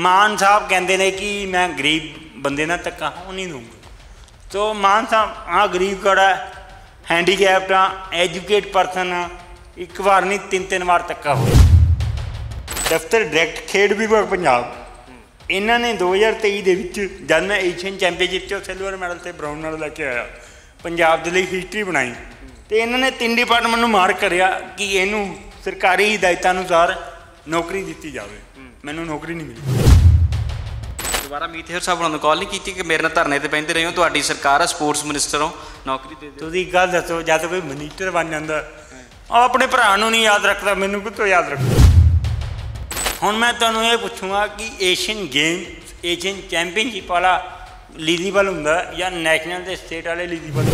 ਮਾਨ ਸਾਹਿਬ ਕਹਿੰਦੇ ਨੇ ਕਿ ਮੈਂ ਗਰੀਬ ਬੰਦੇ ਨਾਲ ਧੱਕਾ ਹੋ ਨਹੀਂ ਦੂੰਗਾ ਤੋ ਮਾਨ ਸਾਹਿਬ ਆ ਗਰੀਬ ਕੜਾ ਹੈਂਡੀਕੈਪਟ ਆ ਐਜੂਕੇਟ ਪਰਸਨ ਆ ਇੱਕ ਵਾਰ ਨਹੀਂ ਤਿੰਨ ਤਿੰਨ ਵਾਰ ਧੱਕਾ ਹੋਇਆ ਦਫ਼ਤਰ ਡਾਇਰੈਕਟ ਖੇਡ ਵਿਭਾਗ ਪੰਜਾਬ। ਇਹਨਾਂ ਨੇ 2023 ਦੇ ਵਿੱਚ ਜਦ ਮੈਂ ਏਸ਼ੀਅਨ ਚੈਂਪੀਅਨਸ਼ਿਪ 'ਚ ਸਿਲਵਰ ਮੈਡਲ ਤੇ ਬ੍ਰਾਊਨ ਮੈਡਲ ਲੈ ਕੇ ਆਇਆ। ਪੰਜਾਬ ਦੇ ਲਈ ਹਿਸਟਰੀ ਬਣਾਈ। ਤੇ ਇਹਨਾਂ ਨੇ ਤਿੰਨ ਡਿਪਾਰਟਮੈਂਟ ਨੂੰ ਮਾਰਕ ਕਰਿਆ ਕਿ ਇਹਨੂੰ ਸਰਕਾਰੀ ਹਦਾਇਤਾਂ ਅਨੁਸਾਰ ਨੌਕਰੀ ਦਿੱਤੀ ਜਾਵੇ। ਮੈਨੂੰ ਨੌਕਰੀ ਨਹੀਂ ਮਿਲੀ। ਦੁਬਾਰਾ ਮੀਤ ਹੇਰ ਸਾਹਿਬ ਉਹਨਾਂ ਨੂੰ ਕਾਲ ਨਹੀਂ ਕੀਤੀ ਕਿ ਮੇਰੇ ਨਾਲ ਧਰਨੇ ਤੇ ਪੈਂਦੇ ਰਹੇ ਹੋ ਤੁਹਾਡੀ ਸਰਕਾਰ ਆ ਸਪੋਰਟਸ ਮਿਨਿਸਟਰ ਹੋ, ਨੌਕਰੀ ਦੇ ਦਿਓ। ਤੁਸੀਂ ਇੱਕ ਗੱਲ ਦੱਸੋ ਜਦ ਕੋਈ ਮਿਨਿਸਟਰ ਬਣ ਜਾਂਦਾ। ਉਹ ਆਪਣੇ ਭਰਾ ਨੂੰ ਨਹੀਂ ਯਾਦ ਰੱਖਦਾ, ਮੈਨੂੰ ਕਿੱਥੋਂ ਯਾਦ ਰੱਖੂ ਹੁਣ ਮੈਂ ਤੁਹਾਨੂੰ ਇਹ ਪੁੱਛੂੰਗਾ ਕਿ ਏਸ਼ੀਅਨ ਗੇਮ ਏਸ਼ੀਅਨ ਚੈਂਪੀਅਨਸ਼ਿਪ ਵਾਲਾ ਲੀਜ਼ੀਬਲ ਹੁੰਦਾ ਜਾਂ ਨੈਸ਼ਨਲ ਤੇ ਸਟੇਟ ਵਾਲੇ ਲੀਜ਼ੀਬਲ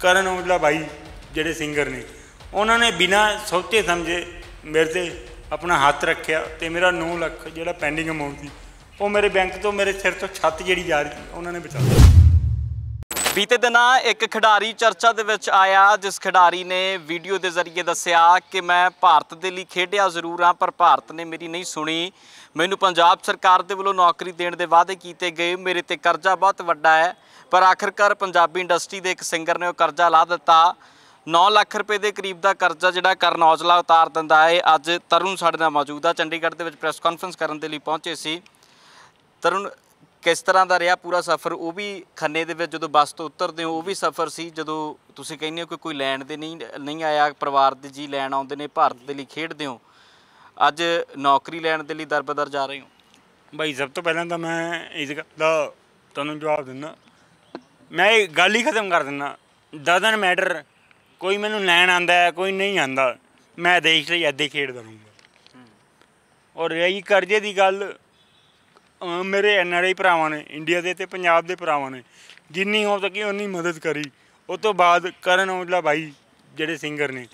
ਕਰਨ ਔਜਲਾ ਭਾਈ ਜਿਹੜੇ ਸਿੰਗਰ ਨੇ, ਉਹਨਾਂ ਨੇ ਬਿਨਾਂ ਸੋਚੇ ਸਮਝੇ ਮੇਰੇ ਤੇ ਆਪਣਾ ਹੱਥ ਰੱਖਿਆ ਤੇ ਮੇਰਾ 9 ਲੱਖ ਜਿਹੜਾ ਪੈਂਡਿੰਗ ਅਮਾਉਂਟ ਸੀ ਉਹ ਮੇਰੇ ਬੈਂਕ ਤੋਂ ਮੇਰੇ ਸਿਰ ਤੋਂ ਛੱਤ ਜਿਹੜੀ ਜਾ ਰਹੀ ਉਹਨਾਂ ਨੇ ਬਚਾ ਲਿਆ ਬੀਤੇ ਦਿਨਾਂ ਇੱਕ ਖਿਡਾਰੀ ਚਰਚਾ ਦੇ ਵਿੱਚ ਆਇਆ, ਜਿਸ ਖਿਡਾਰੀ ਨੇ ਵੀਡੀਓ ਦੇ ਜ਼ਰੀਏ ਦੱਸਿਆ ਕਿ ਮੈਂ ਭਾਰਤ ਦੇ ਲਈ ਖੇਡਿਆ ਜ਼ਰੂਰ ਹਾਂ, ਪਰ ਭਾਰਤ ਨੇ ਮੇਰੀ ਨਹੀਂ ਸੁਣੀ। ਮੈਨੂੰ ਪੰਜਾਬ ਸਰਕਾਰ ਦੇ ਵੱਲੋਂ ਨੌਕਰੀ ਦੇਣ ਦੇ ਵਾਅਦੇ ਕੀਤੇ ਗਏ। ਮੇਰੇ ਤੇ ਕਰਜ਼ਾ ਬਹੁਤ ਵੱਡਾ ਹੈ, ਪਰ ਆਖਰਕਾਰ ਪੰਜਾਬੀ ਇੰਡਸਟਰੀ ਦੇ ਇੱਕ ਸਿੰਗਰ ਨੇ ਉਹ ਕਰਜ਼ਾ ਲਾ ਦਿੱਤਾ। 9 ਲੱਖ ਰੁਪਏ ਦੇ ਕਰੀਬ ਦਾ ਕਰਜ਼ਾ ਜਿਹੜਾ ਕਰਨ ਔਜਲਾ ਉਤਾਰ ਦਿੰਦਾ ਹੈ। ਅੱਜ ਤਰੁਣ ਸਾਡੇ ਨਾਲ ਮੌਜੂਦ ਆ। ਚੰਡੀਗੜ੍ਹ ਦੇ ਵਿੱਚ ਪ੍ਰੈਸ ਕਾਨਫਰੰਸ ਕਰਨ ਦੇ ਲਈ ਪਹੁੰਚੇ ਸੀ। ਤਰੁਣ ਕਿਸ ਤਰ੍ਹਾਂ ਦਾ ਰਿਹਾ ਪੂਰਾ ਸਫ਼ਰ? ਉਹ ਵੀ ਖੰਨੇ ਦੇ ਵਿੱਚ ਜਦੋਂ ਬੱਸ ਤੋਂ ਉਤਰਦੇ ਹੋ ਉਹ ਵੀ ਸਫ਼ਰ ਸੀ ਜਦੋਂ ਤੁਸੀਂ ਕਹਿੰਦੇ ਹੋ ਕਿ ਕੋਈ ਲੈਣ ਦੇ ਨਹੀਂ ਨਹੀਂ ਆਇਆ ਪਰਿਵਾਰ ਦੇ ਜੀ ਲੈਣ ਆਉਂਦੇ ਨੇ ਭਾਰਤ ਦੇ ਲਈ ਖੇਡਦੇ ਹੋ। ਅੱਜ ਨੌਕਰੀ ਲੈਣ ਦੇ ਲਈ ਦਰਬਦਰ ਜਾ ਰਹੇ ਹੋ। ਭਾਈ ਸਭ ਤੋਂ ਪਹਿਲਾਂ ਤਾਂ ਮੈਂ ਇਸ ਦਾ ਤੁਹਾਨੂੰ ਜਵਾਬ ਦਿੰਦਾ। ਮੈਂ ਇਹ ਗੱਲ ਹੀ ਖਤਮ ਕਰ ਦਿੰਦਾ। ਡਜ਼ਨ ਮੈਟਰ ਕੋਈ ਮੈਨੂੰ ਲੈਣ ਆਂਦਾ ਹੈ ਕੋਈ ਨਹੀਂ ਆਂਦਾ ਮੈਂ ਦੇਸ਼ ਲਈ ਐਦੇ ਖੇਡਦਾ ਰਹੂੰਗਾ। ਔਰ ਰਹੀ ਕਰਜ਼ੇ ਦੀ ਗੱਲ ਮੇਰੇ ਐਨਆਰਆਈ ਭਰਾਵਾਂ ਨੇ ਇੰਡੀਆ ਦੇ ਤੇ ਪੰਜਾਬ ਦੇ ਭਰਾਵਾਂ ਨੇ ਜਿੰਨੀ ਹੋ ਸਕੀ ਉਨੀ ਮਦਦ ਕਰੀ ਉਸ ਤੋਂ ਬਾਅਦ ਕਰਨ ਔਜਲਾ ਭਾਈ ਜਿਹੜੇ ਸਿੰਗਰ ਨੇ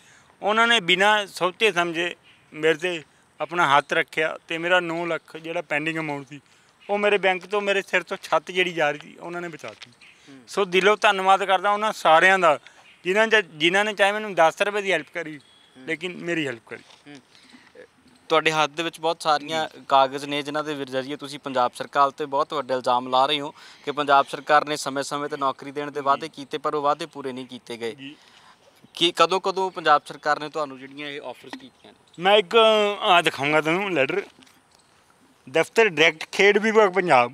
ਉਹਨਾਂ ਨੇ ਬਿਨਾਂ ਸੋਚੇ ਸਮਝੇ ਮੇਰੇ ਤੇ ਆਪਣਾ ਹੱਥ ਰੱਖਿਆ ਤੇ ਮੇਰਾ 9 ਲੱਖ ਜਿਹੜਾ ਪੈਂਡਿੰਗ ਅਮਾਉਂਟ ਸੀ ਉਹ ਮੇਰੇ ਬੈਂਕ ਤੋਂ ਮੇਰੇ ਸਿਰ ਤੋਂ ਛੱਤ ਜਿਹੜੀ ਜਾ ਰਹੀ ਸੀ ਉਹਨਾਂ ਨੇ ਬਚਾਤੀ ਸੋ ਦਿਲੋਂ ਧੰਨਵਾਦ ਕਰਦਾ ਉਹਨਾਂ ਸਾਰਿਆਂ ਦਾ ਜਿਨ੍ਹਾਂ ਜਿਨ੍ਹਾਂ ਨੇ ਚਾਹੇ ਮੈਨੂੰ 10 ਰੁਪਏ ਦੀ ਹੈਲਪ ਕਰੀ ਲੇਕਿਨ ਮੇਰੀ ਹੈਲਪ ਕਰੀ। ਤੁਹਾਡੇ ਹੱਥ ਦੇ ਵਿੱਚ ਬਹੁਤ ਸਾਰੀਆਂ ਕਾਗਜ਼ ਨੇ ਜਿਨ੍ਹਾਂ ਦੇ ਜ਼ਰੀਏ ਤੁਸੀਂ ਪੰਜਾਬ ਸਰਕਾਰ ਤੇ ਬਹੁਤ ਵੱਡੇ ਇਲਜ਼ਾਮ ਲਾ ਰਹੇ ਹੋ ਕਿ ਪੰਜਾਬ ਸਰਕਾਰ ਨੇ ਸਮੇਂ-ਸਮੇਂ ਤੇ ਨੌਕਰੀ ਦੇਣ ਦੇ ਵਾਅਦੇ ਕੀਤੇ ਪਰ ਉਹ ਵਾਅਦੇ ਪੂਰੇ ਨਹੀਂ ਕੀਤੇ ਗਏ। ਕੀ ਕਦੋਂ ਕਦੋਂ ਪੰਜਾਬ ਸਰਕਾਰ ਨੇ ਤੁਹਾਨੂੰ ਜਿਹੜੀਆਂ ਇਹ ਆਫਰਸ ਕੀਤੀਆਂ ਨੇ? ਮੈਂ ਇੱਕ ਆ ਦਿਖਾਉਂਗਾ ਤੁਹਾਨੂੰ ਲੈਟਰ ਦਫ਼ਤਰ ਡਾਇਰੈਕਟ ਖੇਡ ਵਿਭਾਗ ਪੰਜਾਬ।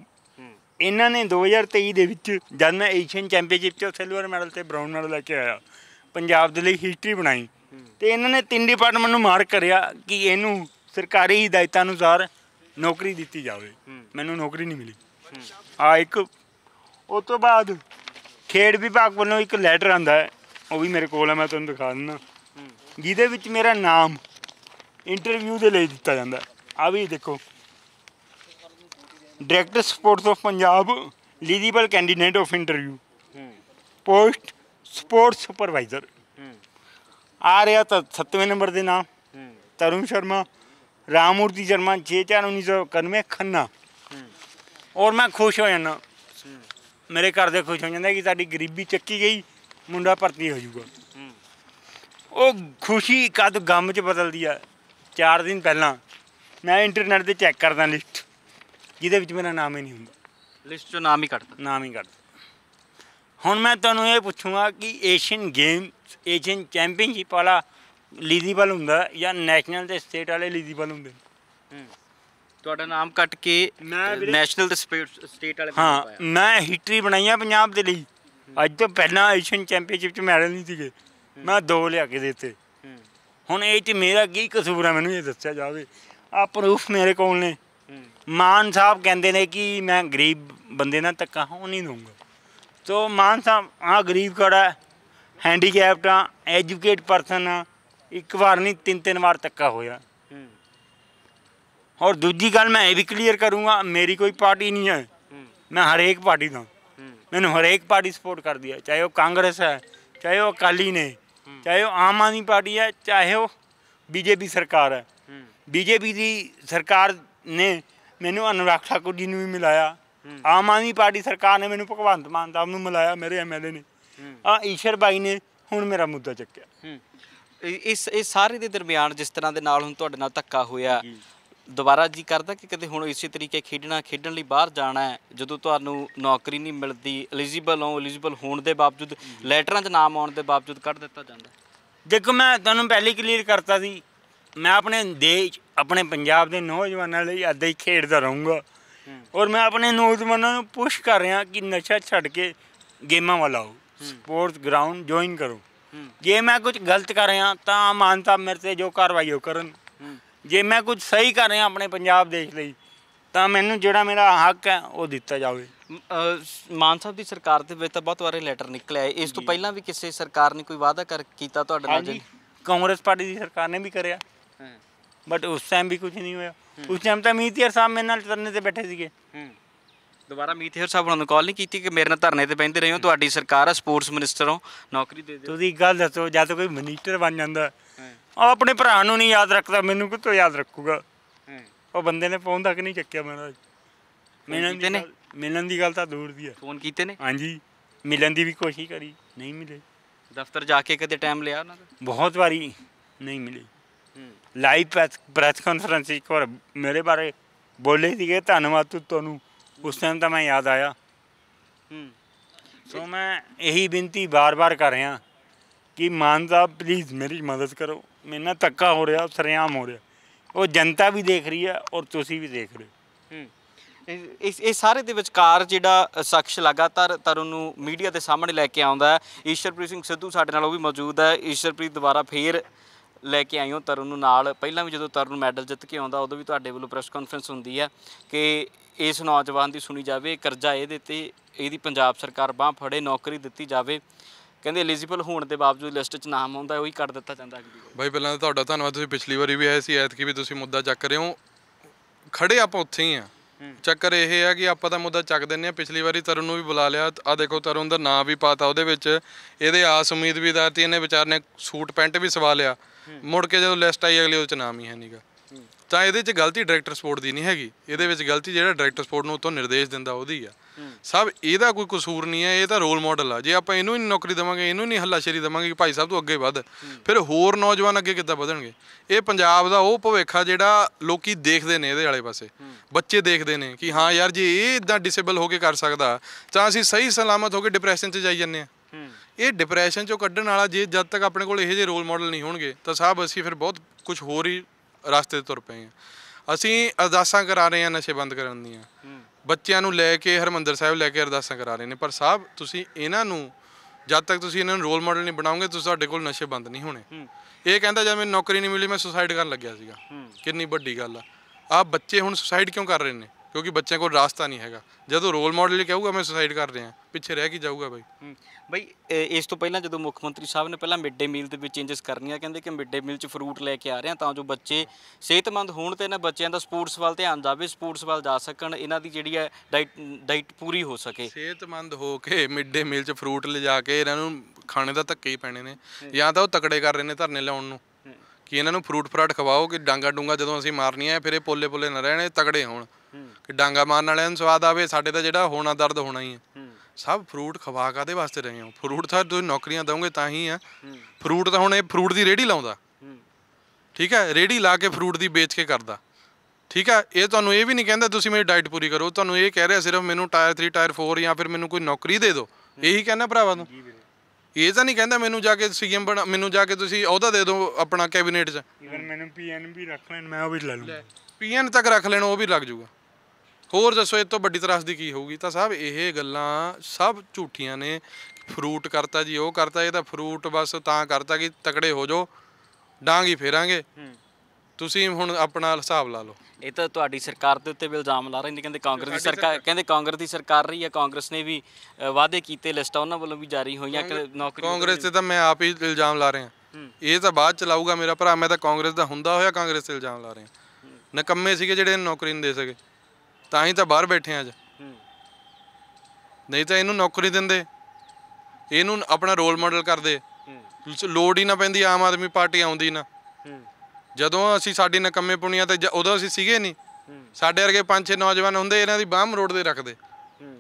ਇਹਨਾਂ ਨੇ 2023 ਦੇ ਵਿੱਚ ਜਦ ਮੈਂ ਏਸ਼ੀਅਨ ਚੈਂਪੀਅਨਸ਼ਿਪ 'ਚ ਸਿਲਵਰ ਮੈਡਲ ਤੇ ਬ੍ਰਾਊਨ ਮੈਡਲ ਲੈ ਕੇ ਆਇਆ ਪੰਜਾਬ ਦੇ ਲਈ ਹਿਸਟਰੀ ਬਣਾਈ ਤੇ ਇਹਨਾਂ ਨੇ ਤਿੰਨ ਡਿਪਾਰਟਮੈਂਟ ਨੂੰ ਮਾਰਕ ਕਰਿਆ ਕਿ ਇਹਨੂੰ ਸਰਕਾਰੀ ਹਦਾਇਤਾਂ ਅਨੁਸਾਰ ਨੌਕਰੀ ਦਿੱਤੀ ਜਾਵੇ। ਮੈਨੂੰ ਨੌਕਰੀ ਨਹੀਂ ਮਿਲੀ। ਆ ਇੱਕ ਉਸ ਤੋਂ ਬਾਅਦ ਖੇਡ ਵਿਭਾਗ ਵੱਲੋਂ ਇੱਕ ਲੈਟਰ ਆਂਦਾ ਹੈ। ਉਹ ਵੀ ਮੇਰੇ ਕੋਲ ਹੈ ਮੈਂ ਤੁਹਾਨੂੰ ਦਿਖਾ ਦਿੰਦਾ। ਜਿਹਦੇ ਵਿੱਚ ਮੇਰਾ ਨਾਮ ਇੰਟਰਵਿਊ ਦੇ ਲਈ ਦਿੱਤਾ ਜਾਂਦਾ ਆ ਵੀ ਦੇਖੋ। Director sports of Punjab eligible candidate of interview post sports supervisor ਆ ਰਿਹਾ ਤਾਂ 7ਵੇਂ ਨੰਬਰ ਦੇ ਨਾਮ। ਤਰੁਣ ਸ਼ਰਮਾ। ਰਾਮਮੂਰਤੀ ਸ਼ਰਮਾ 6/4/1991 ਖੰਨਾ ਔਰ ਮੈਂ ਖੁਸ਼ ਹੋ ਜਾਂਦਾ ਮੇਰੇ ਘਰ ਦੇ ਖੁਸ਼ ਹੋ ਜਾਂਦੇ ਕਿ ਸਾਡੀ ਗਰੀਬੀ ਚੱਕੀ ਗਈ ਮੁੰਡਾ ਭਰਤੀ ਹੋ ਜਾਊਗਾ ਉਹ ਖੁਸ਼ੀ ਕਦ ਗਮ ਚ ਬਦਲਦੀ ਆ 4 ਦਿਨ ਪਹਿਲਾਂ ਮੈਂ ਇੰਟਰਨੈਟ ਤੇ ਚੈੱਕ ਕਰਦਾ ਲਿਸਟ ਜਿਹਦੇ ਵਿੱਚ ਮੇਰਾ ਨਾਮ ਹੀ ਨਹੀਂ ਹੁੰਦਾ ਲਿਸਟ 'ਚੋਂ ਨਾਮ ਹੀ ਕੱਟਦਾ ਨਾਮ ਹੀ ਕੱਢ ਹੁਣ ਮੈਂ ਤੁਹਾਨੂੰ ਇਹ ਪੁੱਛੂੰਗਾ ਕਿ ਏਸ਼ੀਅਨ ਗੇਮ ਏਸ਼ੀਅਨ ਚੈਂਪੀਅਨਸ਼ਿਪ ਵਾਲਾ ਲੀਜ਼ੀਬਲ ਹੁੰਦਾ ਜਾਂ ਨੈਸ਼ਨਲ ਤੇ ਸਟੇਟ ਵਾਲੇ ਲੀਜ਼ੀਬਲ ਹੁੰਦੇ ਨੇ? ਤੁਹਾਡਾ ਨਾਮ ਕੱਟ ਕੇ ਮੈਂ ਵੀਰੇ- ਨੈਸ਼ਨਲ ਤੇ ਸਟੇਟ ਵਾਲੇ ਹਾਂ ਮੈਂ ਹਿਸਟਰੀ ਬਣਾਈ ਆ ਪੰਜਾਬ ਦੇ ਲਈ। ਅੱਜ ਤੋਂ ਪਹਿਲਾਂ ਏਸ਼ੀਅਨ ਚੈਂਪੀਅਨਸ਼ਿਪ ਚ ਮੈਡਲ ਨਹੀਂ ਸੀਗੇ। ਮੈਂ ਦੋ ਲਿਆ ਕੇ ਦਿੱਤੇ। ਹੂੰ, ਹੁਣ ਇਹ ਚ ਮੇਰਾ ਕੀ ਕਸੂਰ ਆ ਮੈਨੂੰ ਇਹ ਦੱਸਿਆ ਜਾਵੇ। ਆ ਪ੍ਰੂਫ ਮੇਰੇ ਕੋਲ ਨੇ। ਹੂੰ, ਮਾਨ ਸਾਹਿਬ ਕਹਿੰਦੇ ਨੇ ਕਿ ਮੈਂ ਗਰੀਬ ਬੰਦੇ ਨਾਲ ਧੱਕਾ ਹੋ ਨਹੀਂ ਦੂੰਗਾ ਤੋ ਮਾਨ ਸਾਹਿਬ ਆ ਗਰੀਬ ਖੜਾ ਹੈਂਡੀਕੈਪਟ ਆ ਐਜੂਕੇਟ ਪਰਸਨ ਆ। ਇੱਕ ਵਾਰ ਨਹੀਂ ਤਿੰਨ ਤਿੰਨ ਵਾਰ ਧੱਕਾ ਹੋਇਆ। ਔਰ ਦੂਜੀ ਗੱਲ ਮੈਂ ਇਹ ਵੀ ਕਲੀਅਰ ਕਰੂੰਗਾ ਮੇਰੀ ਕੋਈ ਪਾਰਟੀ ਨਹੀਂ ਹੈ। ਮੈਂ ਹਰੇਕ ਪਾਰਟੀ ਦਾ। ਮੈਨੂੰ ਹਰੇਕ ਪਾਰਟੀ ਸਪੋਰਟ ਕਰਦੀ ਹੈ। ਚਾਹੇ ਉਹ ਕਾਂਗਰਸ ਹੈ ਚਾਹੇ ਉਹ ਅਕਾਲੀ ਨੇ ਚਾਹੇ ਉਹ ਆਮ ਆਦਮੀ ਪਾਰਟੀ ਹੈ ਚਾਹੇ ਉਹ ਬੀਜੇਪੀ ਸਰਕਾਰ ਹੈ। ਬੀਜੇਪੀ ਦੀ ਸਰਕਾਰ ਨੇ ਮੈਨੂੰ ਅਨੁਰਾਗ ਠਾਕੁਰ ਜੀ ਨੂੰ ਵੀ ਮਿਲਾਇਆ। ਆਮ ਆਦਮੀ ਪਾਰਟੀ ਸਰਕਾਰ ਨੇ ਮੈਨੂੰ ਭਗਵੰਤ ਮਾਨ ਸਾਹਿਬ ਨੂੰ ਮਿਲਾਇਆ ਮੇਰੇ ਐਮਐਲਏ ਨੇ। ਆ ਈਸ਼ਰ ਬਾਈ ਨੇ ਹੁਣ ਮੇਰਾ ਮੁੱਦਾ ਚੱਕਿਆ। ਇਹ- ਇਸ ਇਸ ਸਾਰੇ ਦੇ ਦਰਮਿਆਨ ਜਿਸ ਤਰ੍ਹਾਂ ਦੇ ਨਾਲ ਹੁਣ ਤੁਹਾਡੇ ਨਾਲ ਧੱਕਾ ਹੋਇਆ ਦੁਬਾਰਾ ਜੀ ਕਰਦਾ ਕਿ ਕਦੇ ਹੁਣ ਇਸੇ ਤਰੀਕੇ ਖੇਡਣਾ ਖੇਡਣ ਲਈ ਬਾਹਰ ਜਾਣਾ ਹੈ ਜਦੋਂ ਤੁਹਾਨੂੰ ਨੌਕਰੀ ਨਹੀਂ ਮਿਲਦੀ ਐਲੀਜੀਬਲ ਹੋ ਐਲੀਜੀਬਲ ਹੋਣ ਦੇ ਬਾਵਜੂਦ ਲੈਟਰਾਂ 'ਚ ਨਾਮ ਆਉਣ ਦੇ ਬਾਵਜੂਦ ਕੱਢ ਦਿੱਤਾ ਜਾਂਦਾ? ਦੇਖੋ ਮੈਂ ਤੁਹਾਨੂੰ ਪਹਿਲੇ ਕਲੀਅਰ ਕਰਤਾ ਸੀ ਮੈਂ ਆਪਣੇ ਦੇਸ਼ ਆਪਣੇ ਪੰਜਾਬ ਦੇ ਨੌਜਵਾਨਾਂ ਲਈ ਅੱਧਾ ਹੀ ਖੇਡਦਾ ਰਹੂੰਗਾ। ਔਰ ਮੈਂ ਆਪਣੇ ਨੌਜਵਾਨਾਂ ਨੂੰ ਪੁਸ਼ ਕਰ ਰਿਹਾ ਕਿ ਨਸ਼ਾ ਛੱਡ ਕੇ ਗੇਮਾਂ ਵੱਲ ਆਓ ਸਪੋਰਟਸ ਗਰਾਊਂਡ ਜੁਆਇਨ ਕਰੋ। ਜੇ ਮੈਂ ਕੁਝ ਗਲਤ ਕਰ ਰਿਹਾ ਤਾਂ ਮਾਨਤਾ ਮੇਰੇ ਤੇ ਜੋ ਕਾਰਵਾਈ ਉਹ ਕਰਨ। ਹੂੰ। ਜੇ ਮੈਂ ਕੁਝ ਸਹੀ ਕਰ ਰਿਹਾ ਆਪਣੇ ਪੰਜਾਬ ਦੇਸ਼ ਲਈ ਤਾਂ ਮੈਨੂੰ ਜਿਹੜਾ ਮੇਰਾ ਹੱਕ ਹੈ ਉਹ ਦਿੱਤਾ ਜਾਵੇ। ਮਾਨ ਸਾਹਿਬ ਦੀ ਸਰਕਾਰ ਦੇ ਵਿੱਚ ਤਾਂ ਬਹੁਤ ਵਾਰੇ ਲੈਟਰ ਨਿਕਲੇ ਆਏ ਇਸ ਤੋਂ ਪਹਿਲਾਂ ਵੀ ਕਿਸੇ ਸਰਕਾਰ ਨੇ ਕੋਈ ਵਾਅਦਾ ਕਰ ਕੀਤਾ ਤੁਹਾਡੇ ਨਾਲ ਹਾਂਜੀ। ਕਾਂਗਰਸ ਪਾਰਟੀ ਦੀ ਸਰਕਾਰ ਨੇ ਵੀ ਕਰਿਆ। ਹਾਂ। ਬਟ ਉਸ ਟਾਈਮ ਵੀ ਕੁਝ ਨਹੀਂ ਹੋਇਆ। ਉਸ ਟਾਈਮ ਤਾਂ ਮੀਤੀਅਰ ਸਾਹਿਬ ਮੇਰੇ ਨਾਲ ਧਰਨੇ ਤੇ ਬੈਠੇ ਸੀਗੇ। ਹੂੰ। ਦੁਬਾਰਾ ਮੀਤੇਹਰ ਸਾਹਿਬ ਉਹਨਾਂ ਨੂੰ ਕਾਲ ਨਹੀਂ ਕੀਤੀ ਕਿ ਮੇਰੇ ਨਾਲ ਧਰਨੇ ਤੇ ਬੈਠਦੇ ਰਹੇ ਹੋ ਤੁਹਾਡੀ ਸਰਕਾਰ ਹੈ ਸਪੋਰਟਸ ਮਿਨਿਸਟਰ ਹੋ ਨੌਕਰੀ ਦੇ ਦਿਓ। ਤੁਸੀਂ ਗੱਲ ਦੱਸੋ ਜਦ ਕੋਈ ਮਿਨਿਸਟਰ ਬਣ ਜਾਂਦਾ। ਉਹ ਆਪਣੇ ਭਰਾ ਨੂੰ ਨਹੀਂ ਯਾਦ ਰੱਖਦਾ ਮੈਨੂੰ ਕਿੱਥੋਂ ਯਾਦ ਰੱਖੂਗਾ? ਉਹ ਬੰਦੇ ਨੇ ਫੋਨ ਤੱਕ ਨਹੀਂ ਚੱਕਿਆ ਮੇਰਾ ਮਿਲਣ ਕੀਤੇ ਦੀ ਮਿਲਣ ਦੀ ਗੱਲ ਤਾਂ ਦੂਰ ਦੀ ਹੈ ਫੋਨ ਕੀਤੇ ਨੇ? ਹਾਂਜੀ। ਮਿਲਣ ਦੀ ਵੀ ਕੋਸ਼ਿਸ਼ ਕਰੀ ਨਹੀਂ ਮਿਲੇ। ਦਫ਼ਤਰ ਜਾ ਕੇ ਕਦੇ ਟਾਈਮ ਲਿਆ ਉਹਨਾਂ ਦਾ? ਬਹੁਤ ਵਾਰੀ ਨਹੀਂ ਮਿਲੇ। ਲਾਈਵ ਪ੍ਰੈਸ ਕਾਨਫਰੰਸ ਇੱਕ ਵਾਰ ਮੇਰੇ ਬਾਰੇ ਬੋਲੇ ਸੀਗੇ ਧੰਨਵਾਦ ਤੁਹਾਨੂੰ ਉਸ ਟਾਈਮ ਤਾਂ ਮੈਂ ਯਾਦ ਆਇਆ ਹੂੰ ਸੋ ਮੈਂ ਇਹੀ ਬੇਨਤੀ ਬਾਰ-ਬਾਰ ਕਰ ਰਿਹਾ ਕਿ ਮਾਨ ਸਾਹਿਬ ਪਲੀਜ਼ ਮੇਰੀ ਮਦਦ ਕਰੋ ਮੇਰੇ ਨਾਲ ਧੱਕਾ ਹੋ ਰਿਹਾ ਸਰੇਆਮ ਹੋ ਰਿਹਾ ਉਹ ਜਨਤਾ ਵੀ ਦੇਖ ਰਹੀ ਹੈ ਔਰ ਤੁਸੀਂ ਵੀ ਦੇਖ ਰਹੇ ਹੋ ਇਸ ਇਹ ਸਾਰੇ ਦੇ ਵਿਚਕਾਰ ਜਿਹੜਾ ਸ਼ਖਸ ਲਗਾਤਾਰ ਤਰੁਣ ਨੂੰ ਮੀਡੀਆ ਦੇ ਸਾਹਮਣੇ ਲੈ ਕੇ ਆਉਂਦਾ ਹੈ ਈਸ਼ਰਪ੍ਰੀਤ ਸਿੰਘ ਸਿੱਧੂ ਸਾਡੇ ਨਾਲ ਉਹ ਵੀ ਮੌਜੂਦ ਹੈ ਈਸ਼ਰਪ੍ਰੀਤ ਦੁਬਾਰਾ ਫੇਰ ਲੈ ਕੇ ਆਈ ਹੋ ਤਰੁਣ ਨੂੰ ਨਾਲ। ਪਹਿਲਾਂ ਵੀ ਜਦੋਂ ਤਰੁਣ ਮੈਡਲ ਜਿੱਤ ਕੇ ਆਉਂਦਾ ਉਦੋਂ ਵੀ ਤੁਹਾਡੇ ਵੱਲੋਂ ਪ੍ਰੈਸ ਕਾਨਫਰੰਸ ਹੁੰਦੀ ਹੈ ਕਿ ਇਸ ਨੌਜਵਾਨ ਦੀ ਸੁਣੀ ਜਾਵੇ ਕਰਜ਼ਾ ਇਹਦੇ ਤੇ ਇਹਦੀ ਪੰਜਾਬ ਸਰਕਾਰ ਬਾਹ ਫੜੇ ਨੌਕਰੀ ਦਿੱਤੀ ਜਾਵੇ। ਕਹਿੰਦੇ ਐਲੀਜੀਬਲ ਹੋਣ ਦੇ ਬਾਵਜੂਦ ਲਿਸਟ 'ਚ ਨਾਮ ਆਉਂਦਾ ਉਹੀ ਕੱਢ ਦਿੱਤਾ ਜਾਂਦਾ ਅਗਲੀ ਵਾਰ। ਬਾਈ ਪਹਿਲਾਂ ਤਾਂ ਤੁਹਾਡਾ ਧੰਨਵਾਦ ਤੁਸੀਂ ਪਿਛਲੀ ਵਾਰੀ ਵੀ ਆਏ ਸੀ ਐਤਕੀ ਵੀ ਤੁਸੀਂ ਮੁੱਦਾ ਚੱਕ ਰਹੇ ਹੋ। ਖੜੇ ਆਪਾਂ ਉੱਥੇ ਹੀ ਆ। ਚੱਕਰ ਇਹ ਹੈ ਕਿ ਆਪਾਂ ਤਾਂ ਮੁੱਦਾ ਚੱਕ ਦਿੰਨੇ ਆ ਪਿਛਲੀ ਵਾਰੀ ਤਰੁਣ ਨੂੰ ਵੀ ਬੁਲਾ ਲਿਆ। ਆ ਦੇਖੋ ਤਰੁਣ ਦਾ ਨਾਂ ਵੀ ਪਾਤਾ ਉਹਦੇ ਵਿੱਚ। ਇਹਦੇ ਆਸ ਉਮੀਦ ਵੀ ਦਾਤੀ ਇਹਨੇ ਵਿਚਾਰ ਨੇ ਸੂਟ ਪੈਂਟ ਵੀ ਸਵਾ ਲਿਆ। ਮੁੜ ਕੇ ਜਦੋਂ ਲਿਸਟ ਆਈ, ਅਗਲੀ ਉਹਦੇ ਚ ਨਾਮ ਹੀ ਹੈ ਨਹੀਂਗਾ ਤਾਂ ਇਹਦੇ ਚ ਗਲਤੀ ਡਾਇਰੈਕਟਰ ਸਪੋਰਟ ਦੀ ਨਹੀਂ ਹੈਗੀ। ਇਹਦੇ ਵਿੱਚ ਗਲਤੀ ਜਿਹੜਾ ਡਾਇਰੈਕਟਰ ਸਪੋਰਟ ਨੂੰ ਉਤੋਂ ਨਿਰਦੇਸ਼ ਦਿੰਦਾ, ਉਹਦੀ ਆ। ਸਭ, ਇਹਦਾ ਕੋਈ ਕਸੂਰ ਨਹੀਂ ਹੈ, ਇਹ ਤਾਂ ਰੋਲ ਮਾਡਲ ਆ। ਜੇ ਆਪਾਂ ਇਹਨੂੰ ਹੀ ਨਹੀਂ ਨੌਕਰੀ ਦੇਵਾਂਗੇ, ਇਹਨੂੰ ਹੀ ਨਹੀਂ ਹੱਲਾਸ਼ੇਰੀ ਦੇਵਾਂਗੇ ਕਿ ਭਾਈ ਸਾਹਿਬ ਤੂੰ ਅੱਗੇ ਵੱਧ। ਫਿਰ ਹੋਰ ਨੌਜਵਾਨ ਅੱਗੇ ਕਿੱਦਾਂ ਵਧਣਗੇ? ਇਹ ਪੰਜਾਬ ਦਾ ਉਹ ਭਵਿੱਖ ਆ ਜਿਹੜਾ ਲੋਕੀ ਦੇਖਦੇ ਨੇ ਇਹਦੇ ਵਾਲੇ ਪਾਸੇ। ਬੱਚੇ ਦੇਖਦੇ ਨੇ ਕਿ ਹਾਂ ਯਾਰ, ਜੇ ਇਹ ਇਦਾਂ ਡਿਸੇਬਲ ਹੋ ਕੇ ਕਰ ਸਕਦਾ, ਤਾਂ ਅਸੀਂ ਸਹੀ ਸਲਾਮਤ ਹੋ ਕੇ ਡਿਪਰੈਸ਼ਨ 'ਚ ਜਾਈ ਜੰਨੇ ਆ ਇਹ ਡਿਪਰੈਸ਼ਨ 'ਚੋਂ ਕੱਢਣ ਵਾਲਾ ਜੇ ਜਦ ਤੱਕ ਆਪਣੇ ਕੋਲ ਇਹੋ ਜਿਹੇ ਰੋਲ ਮਾਡਲ ਨਹੀਂ ਹੋਣਗੇ ਤਾਂ ਸਾਹਿਬ ਅਸੀਂ ਫਿਰ ਬਹੁਤ ਕੁਝ ਹੋਰ ਹੀ ਰਸਤੇ ਤੇ ਤੁਰ ਪਏ ਆ ਅਸੀਂ ਅਰਦਾਸਾਂ ਕਰਾ ਰਹੇ ਹਾਂ ਨਸ਼ੇ ਬੰਦ ਕਰਨ ਦੀਆਂ। ਬੱਚਿਆਂ ਨੂੰ ਲੈ ਕੇ ਹਰਮੰਦਰ ਸਾਹਿਬ ਲੈ ਕੇ ਅਰਦਾਸਾਂ ਕਰਾ ਰਹੇ ਨੇ। ਪਰ ਸਾਹਿਬ ਤੁਸੀਂ ਇਹਨਾਂ ਨੂੰ ਜਦ ਤੱਕ ਤੁਸੀਂ ਇਹਨਾਂ ਨੂੰ ਰੋਲ ਮਾਡਲ ਨਹੀਂ ਬਣਾਓਗੇ ਤੁਸੀਂ ਤੁਹਾਡੇ ਕੋਲ ਨਸ਼ੇ ਬੰਦ ਨਹੀਂ ਹੋਣੇ। ਇਹ ਕਹਿੰਦਾ ਜਦ ਮੈਨੂੰ ਨੌਕਰੀ ਨਹੀਂ ਮਿਲੀ ਮੈਂ ਸੁਸਾਈਡ ਕਰਨ ਲੱਗਿਆ ਸੀਗਾ। ਕਿੰਨੀ ਵੱਡੀ ਗੱਲ ਆ। ਆ ਬੱਚੇ ਹੁਣ ਸੁਸਾਈਡ ਕਿਉਂ ਕਰ ਰਹੇ ਨੇ? ਕਿਉਂਕਿ ਬੱਚਿਆਂ ਕੋਲ ਰਾਸਤਾ ਨਹੀਂ ਹੈਗਾ। ਜਦੋਂ ਰੋਲ ਮਾਡਲ ਹੀ ਕਹੂਗਾ ਮੈਂ ਸੁਸਾਈਡ ਕਰ ਰਿਹਾ ਪਿੱਛੇ ਰਹਿ ਕੇ ਜਾਊਗਾ ਬਾਈ? ਬਈ ਇਸ ਤੋਂ ਪਹਿਲਾਂ ਜਦੋਂ ਮੁੱਖ ਮੰਤਰੀ ਸਾਹਿਬ ਨੇ ਪਹਿਲਾਂ ਮਿਡ ਡੇ ਮੀਲ ਦੇ ਵਿੱਚ ਚੇਂਜਸ ਕਰਨੀਆਂ ਕਹਿੰਦੇ ਕਿ ਮਿਡ ਡੇ ਮੀਲ 'ਚ ਫਰੂਟ ਲੈ ਕੇ ਆ ਰਹੇ ਹਾਂ ਤਾਂ ਜੋ ਬੱਚੇ ਸਿਹਤਮੰਦ ਹੋਣ ਤੇ ਇਹਨਾਂ ਬੱਚਿਆਂ ਦਾ ਸਪੋਰਟਸ ਵੱਲ ਧਿਆਨ ਜਾਵੇ ਸਪੋਰਟਸ ਵੱਲ ਜਾ ਸਕਣ ਇਹਨਾਂ ਦੀ ਜਿਹੜੀ ਹੈ ਡਾਈਟ ਡਾਈਟ ਪੂਰੀ ਹੋ ਸਕੇ। ਸਿਹਤਮੰਦ ਹੋ ਕੇ ਮਿਡ ਡੇ ਮੀਲ 'ਚ ਫਰੂਟ ਲਿਜਾ ਕੇ ਇਹਨਾਂ ਨੂੰ ਖਾਣੇ ਦਾ ਧੱਕੇ ਹੀ ਪੈਣੇ ਨੇ। ਜਾਂ ਤਾਂ ਉਹ ਤਕੜੇ ਕਰ ਰਹੇ ਨੇ ਧਰਨੇ ਲਾਉਣ ਨੂੰ। ਕਿ ਇਹਨਾਂ ਨੂੰ ਫਰੂਟ ਫਰਾਟ ਖਵਾਓ ਕਿ ਡਾਂਗਾ ਡੂੰਗਾ ਜਦੋਂ ਅਸੀਂ ਮਾਰਨੀਆਂ ਫਿਰ ਇਹ ਪੋਲੇ ਪੋਲੇ ਨਾ ਰਹਿਣੇ ਤਕੜੇ ਹੋਣ। ਕਿ ਡਾਂਗਾ ਮਾਰਨ ਵਾਲਿਆਂ ਨੂੰ ਸਵਾਦ ਆਵੇ ਸਾਡੇ ਤਾਂ ਜਿਹੜਾ ਹੋਣਾ ਦਰਦ ਹੋਣਾ ਹੀ ਹੈ। ਸਭ ਫਰੂਟ ਖਵਾ ਕਾਦੇ ਵਾਸਤੇ ਰਹੇ ਹੋ? ਫਰੂਟ ਤਾਂ ਤੁਸੀਂ ਨੌਕਰੀਆਂ ਦੋਗੇ ਤਾਂ ਹੀ ਆ ਫਰੂਟ ਤਾਂ ਹੁਣ ਇਹ ਫਰੂਟ ਦੀ ਰੇੜੀ ਲਾਉਂਦਾ। ਠੀਕ ਹੈ ਰੇੜੀ ਲਾ ਕੇ ਫਰੂਟ ਦੀ ਵੇਚ ਕੇ ਕਰਦਾ। ਠੀਕ ਹੈ ਇਹ ਤੁਹਾਨੂੰ ਇਹ ਵੀ ਨਹੀਂ ਕਹਿੰਦਾ ਤੁਸੀਂ ਮੇਰੀ ਡਾਈਟ ਪੂਰੀ ਕਰੋ। ਤੁਹਾਨੂੰ ਇਹ ਕਹਿ ਰਿਹਾ ਸਿਰਫ ਮੈਨੂੰ ਟਾਇਰ 3 ਟਾਇਰ 4 ਜਾਂ ਫਿਰ ਮੈਨੂੰ ਕੋਈ ਨੌਕਰੀ ਦੇ ਦਿਓ। ਇਹੀ ਕਹਿੰਦਾ ਭਰਾਵਾ ਨੂੰ। ਇਹ ਤਾਂ ਨਹੀਂ ਕਹਿੰਦਾ ਮੈਨੂੰ ਜਾ ਕੇ ਸੀਐਮ ਬਣਾ ਮੈਨੂੰ ਜਾ ਕੇ ਤੁਸੀਂ ਅਹੁਦਾ ਦੇ ਦਿਓ ਆਪਣਾ ਕੈਬਨਿਟ 'ਚ। ਇਵਨ ਮੈਨੂੰ ਪੀਐਨ ਵੀ ਰੱਖ ਲੈਣ ਮੈਂ ਉਹ ਵੀ ਲੈ ਲੂੰ ਪੀਐਨ ਤੱਕ ਰੱਖ ਲੈਣ ਉਹ ਵੀ ਲੱਗ ਜਾਊਗਾ। ਹੋਰ ਦੱਸੋ ਇਹ ਤੋਂ ਵੱਡੀ ਤਰਾਸਦੀ ਕੀ ਹੋਊਗੀ? ਤਾਂ ਸਾਹਿਬ ਇਹ ਗੱਲਾਂ ਸਭ ਝੂਠੀਆਂ ਨੇ। ਫਰੂਟ ਕਰਤਾ ਜੀ ਉਹ ਕਰਤਾ ਇਹ ਤਾਂ ਫਰੂਟ ਬਸ ਤਾਂ ਕਰਤਾ ਕਿ ਤਕੜੇ ਹੋ ਜਾਓ ਡਾਂਗ ਹੀ ਫੇਰਾਂਗੇ। ਤੁਸੀਂ ਹੁਣ ਆਪਣਾ ਹਿਸਾਬ ਲਾ ਲਓ। ਇਹ ਤਾਂ ਤੁਹਾਡੀ ਸਰਕਾਰ ਦੇ ਉੱਤੇ ਵੀ ਇਲਜ਼ਾਮ ਲਾ ਰਹੇ ਨੇ ਕਹਿੰਦੇ ਕਾਂਗਰਸ ਦੀ ਸਰਕਾਰ ਕਹਿੰਦੇ ਕਾਂਗਰਸ ਦੀ ਸਰਕਾਰ ਰਹੀ ਹੈ ਕਾਂਗਰਸ ਨੇ ਵੀ ਵਾਅਦੇ ਕੀਤੇ ਲਿਸਟਾਂ ਉਹਨਾਂ ਵੱਲੋਂ ਵੀ ਜਾਰੀ ਹੋਈਆਂ ਕਿ ਨੌਕਰੀ ਕਾਂਗਰਸ ਤੇ ਤਾਂ ਮੈਂ ਆਪ ਹੀ ਇਲਜ਼ਾਮ ਲਾ ਰਿਹਾ। ਇਹ ਤਾਂ ਬਾਅਦ ਚ ਲਾਊਗਾ ਮੇਰਾ ਭਰਾ ਮੈਂ ਤਾਂ ਕਾਂਗਰਸ ਦਾ ਹੁੰਦਾ ਹੋਇਆ ਕਾਂਗਰਸ ਤੇ ਇਲਜ਼ਾਮ ਲਾ ਰਿਹਾ। ਨਕੰਮੇ ਸੀਗੇ ਜਿਹੜੇ ਨੌਕਰੀ ਨਹੀਂ ਦੇ ਸਕੇ। ਤਾਂ ਹੀ ਤਾਂ ਬਾਹਰ ਬੈਠੇ ਆ ਅੱਜ। ਹੂੰ। ਨਹੀਂ ਤਾਂ ਇਹਨੂੰ ਨੌਕਰੀ ਦਿੰਦੇ। ਇਹਨੂੰ ਆਪਣਾ ਰੋਲ ਮਾਡਲ ਕਰਦੇ। ਲੋੜ ਹੀ ਨਾ ਪੈਂਦੀ ਆਮ ਆਦਮੀ ਪਾਰਟੀ ਆਉਂਦੀ ਨਾ। ਜਦੋਂ ਅਸੀਂ ਸਾਡੀ ਨਕੰਮੇ ਪੁਣੀਆਂ ਤੇ ਉਦੋਂ ਅਸੀਂ ਸੀਗੇ ਨਹੀਂ ਸਾਡੇ ਵਰਗੇ ਪੰਜ ਛੇ ਨੌਜਵਾਨ ਹੁੰਦੇ ਇਹਨਾਂ ਦੀ ਬਾਹਮ ਰੋਡ ਦੇ ਰੱਖਦੇ।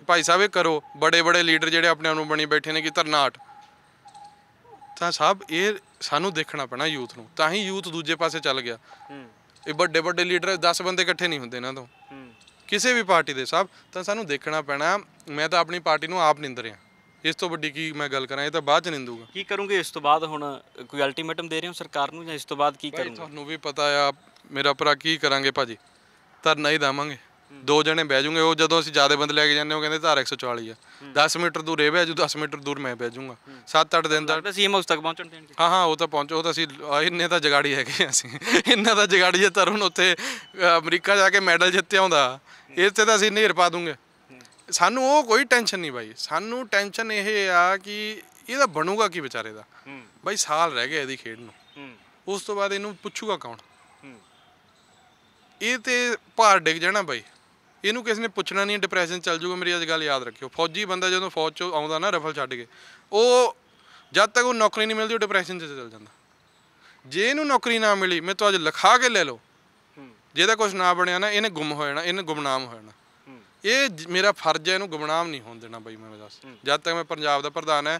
ਭਾਈ ਸਾਹਿਬ ਇਹ ਕਰੋ। ਬੜੇ ਬੜੇ ਲੀਡਰ ਜਿਹੜੇ ਆਪਣੇ ਆਪ ਨੂੰ ਬਣੀ ਬੈਠੇ ਨੇ ਕਿ ਧਰਨਾਟ। ਤਾਂ ਸਾਹਿਬ ਇਹ ਸਾਨੂੰ ਦੇਖਣਾ ਪੈਣਾ ਯੂਥ ਨੂੰ। ਤਾਂ ਹੀ ਯੂਥ ਦੂਜੇ ਪਾਸੇ ਚੱਲ ਗਿਆ। ਇਹ ਵੱਡੇ ਵੱਡੇ ਲੀਡਰ 10 ਬੰਦੇ ਇਕੱਠੇ ਨਹੀਂ ਹੁੰਦੇ ਇਹਨਾਂ ਤੋਂ। ਕਿਸੇ ਵੀ ਪਾਰਟੀ ਦੇ ਸਾਹਿਬ ਤਾਂ ਸਾਨੂੰ ਦੇਖਣਾ ਪੈਣਾ ਮੈਂ ਤਾਂ ਆਪਣੀ ਪਾਰਟੀ ਨੂੰ ਆਪ ਨਿੰਦ ਰਿਹਾ। ਇਸ ਤੋਂ ਵੱਡੀ ਕੀ ਮੈਂ ਗੱਲ ਕਰਾਂ ਇਹ ਤਾਂ ਬਾਅਦ ਚ ਨਿੰਦੂਗਾ। ਕੀ ਕਰੋਗੇ ਇਸ ਤੋਂ ਬਾਅਦ ਹੁਣ? ਕੋਈ ਅਲਟੀਮੇਟਮ ਦੇ ਰਹੇ ਹੋ ਸਰਕਾਰ ਨੂੰ ਜਾਂ ਇਸ ਤੋਂ ਬਾਅਦ ਕੀ ਕਰੋਗੇ? ਤੁਹਾਨੂੰ ਵੀ ਪਤਾ ਆ ਮੇਰਾ ਭਰਾ ਕੀ ਕਰਾਂਗੇ ਭਾਜੀ? ਧਰਨਾ ਹੀ ਦੇਵਾਂਗੇ। ਦੋ ਜਣੇ ਬਹਿ ਜੂਗੇ ਉਹ ਜਦੋਂ ਅਸੀਂ ਜ਼ਿਆਦਾ ਬੰਦੇ ਲੈ ਕੇ ਜਾਂਦੇ ਉਹ ਕਹਿੰਦੇ ਧਾਰਾ 144 ਆ। 10 ਮੀਟਰ ਦੂਰ ਇਹ ਬਹਿ ਜੂ 10 ਮੀਟਰ ਦੂਰ ਮੈਂ ਬਹਿ ਜੂਗਾ 7-8 ਦਿਨ ਲੱਗਦਾ ਸੀਐਮ ਹਾਊਸ ਤੱਕ ਪਹੁੰਚਣ ਦੇਣਗੇ। ਹਾਂ ਹਾਂ ਉਹ ਤਾਂ ਪਹੁੰਚੋ ਉਹ ਤਾਂ ਅਸੀਂ ਇੰਨੇ ਤਾਂ ਜਗਾੜੀ ਹੈਗੇ ਅਸੀਂ। ਇੰਨਾ ਤਾਂ ਜਗਾੜੀ ਜੇ ਤਰੁਣ ਉੱਥੇ ਅਮਰੀਕਾ ਜਾ ਕੇ ਮੈਡਲ ਜਿੱਤਿਆ ਹੁੰਦਾ। ਇੱਥੇ ਤਾਂ ਅਸੀਂ ਨੇਰ ਪਾ ਦੂੰਗੇ। ਸਾਨੂੰ ਉਹ ਕੋਈ ਟੈਨਸ਼ਨ ਨਹੀਂ ਬਾਈ। ਸਾਨੂੰ ਟੈਨਸ਼ਨ ਇਹ ਆ ਕਿ ਇਹਦਾ ਬਣੂਗਾ ਕੀ ਵਿਚਾਰੇ ਦਾ? ਹੂੰ। ਬਾਈ ਸਾਲ ਰਹਿ ਗਿਆ ਇਹਦੀ ਖੇਡ ਨੂੰ। ਹੂੰ। ਉਸ ਤੋਂ ਬਾਅਦ ਇਹਨੂੰ ਪੁੱਛੂਗਾ ਕੌਣ? ਹੂੰ। ਇਹ ਤੇ ਭਾਰ ਡਿੱਗ ਜਾਣਾ ਬਾਈ। ਇਹਨੂੰ ਕਿਸੇ ਨੇ ਪੁੱਛਣਾ ਨਹੀਂ ਡਿਪਰੈਸ਼ਨ ਚੱਲ ਜਾਊਗਾ ਮੇਰੀ ਅੱਜ ਗੱਲ ਯਾਦ ਰੱਖਿਓ। ਫੌਜੀ ਬੰਦਾ ਜਦੋਂ ਫੌਜ ਚੋਂ ਆਉਂਦਾ ਨਾ ਰਫਲ ਛੱਡ ਕੇ ਉਹ ਜਦ ਤੱਕ ਉਹ ਨੌਕਰੀ ਨਹੀਂ ਮਿਲਦੀ ਉਹ ਡਿਪਰੈਸ਼ਨ 'ਚ ਚੱਲ ਜਾਂਦਾ। ਜੇ ਇਹਨੂੰ ਨੌਕਰੀ ਨਾ ਮਿਲੀ ਮੈਂ ਤੋਂ ਅੱਜ ਲਿਖਾ ਕੇ ਲੈ ਲਓ। ਜਿਹਦਾ ਕੁਝ ਨਾ ਬਣਿਆ ਨਾ ਇਹਨੇ ਗੁੰਮ ਹੋ ਜਾਣਾ ਇਹਨੇ ਗੁੰਮਨਾਮ ਹੋ ਜਾਣਾ। ਇਹ ਮੇਰਾ ਫਰਜ਼ ਹੈ ਇਹਨੂੰ ਗੁੰਮਨਾਮ ਨਹੀਂ ਹੋਣ ਦੇਣਾ ਬਾਈ ਮੈਂ ਦੱਸ। ਜਦ ਤੱਕ ਮੈਂ ਪੰਜਾਬ ਦਾ ਪ੍ਰਧਾਨ ਹੈ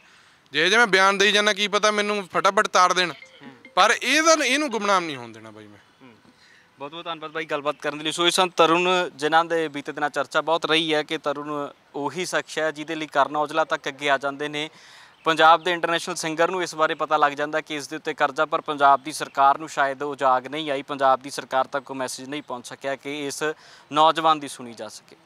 ਜੇ ਜੇ ਮੈਂ ਬਿਆਨ ਦੇਈ ਜਾਂਦਾ ਕੀ ਪਤਾ ਮੈਨੂੰ ਫਟਾਫਟ ਤਾਰ ਦੇਣ। ਪਰ ਇਹਦਾ ਇਹਨੂੰ ਗੁੰਮਨਾਮ ਨਹੀਂ ਹੋਣ ਦੇਣਾ ਬਾਈ ਮੈਂ। ਬਹੁਤ ਬਹੁਤ ਧੰਨਵਾਦ ਬਾਈ ਗੱਲਬਾਤ ਕਰਨ ਦੇ ਲਈ। ਸੋ ਇਹ ਸਨ ਤਰੁਣ, ਜਿਨ੍ਹਾਂ ਦੇ ਬੀਤੇ ਦਿਨਾਂ ਚਰਚਾ ਬਹੁਤ ਰਹੀ ਹੈ ਕਿ ਤਰੁਣ ਉਹੀ ਸ਼ਖਸ ਹੈ ਜਿਹਦੇ ਲਈ ਕਰਨ ਔਜਲਾ ਤੱਕ ਅੱਗੇ ਆ ਜਾਂਦੇ ਨੇ। ਪੰਜਾਬ ਦੇ ਇੰਟਰਨੈਸ਼ਨਲ ਸਿੰਗਰ ਨੂੰ ਇਸ ਬਾਰੇ ਪਤਾ ਲੱਗ ਜਾਂਦਾ ਕਿ ਇਸ ਦੇ ਉੱਤੇ ਕਰਜ਼ਾ, ਪਰ ਪੰਜਾਬ ਦੀ ਸਰਕਾਰ ਨੂੰ ਸ਼ਾਇਦ ਉਹ ਜਾਗ ਨਹੀਂ ਆਈ। ਪੰਜਾਬ ਦੀ ਸਰਕਾਰ ਤੱਕ ਕੋਈ ਮੈਸੇਜ ਨਹੀਂ ਪਹੁੰਚ ਸਕਿਆ ਕਿ ਇਸ ਨੌਜਵਾਨ ਦੀ ਸੁਣੀ ਜਾ ਸਕੇ।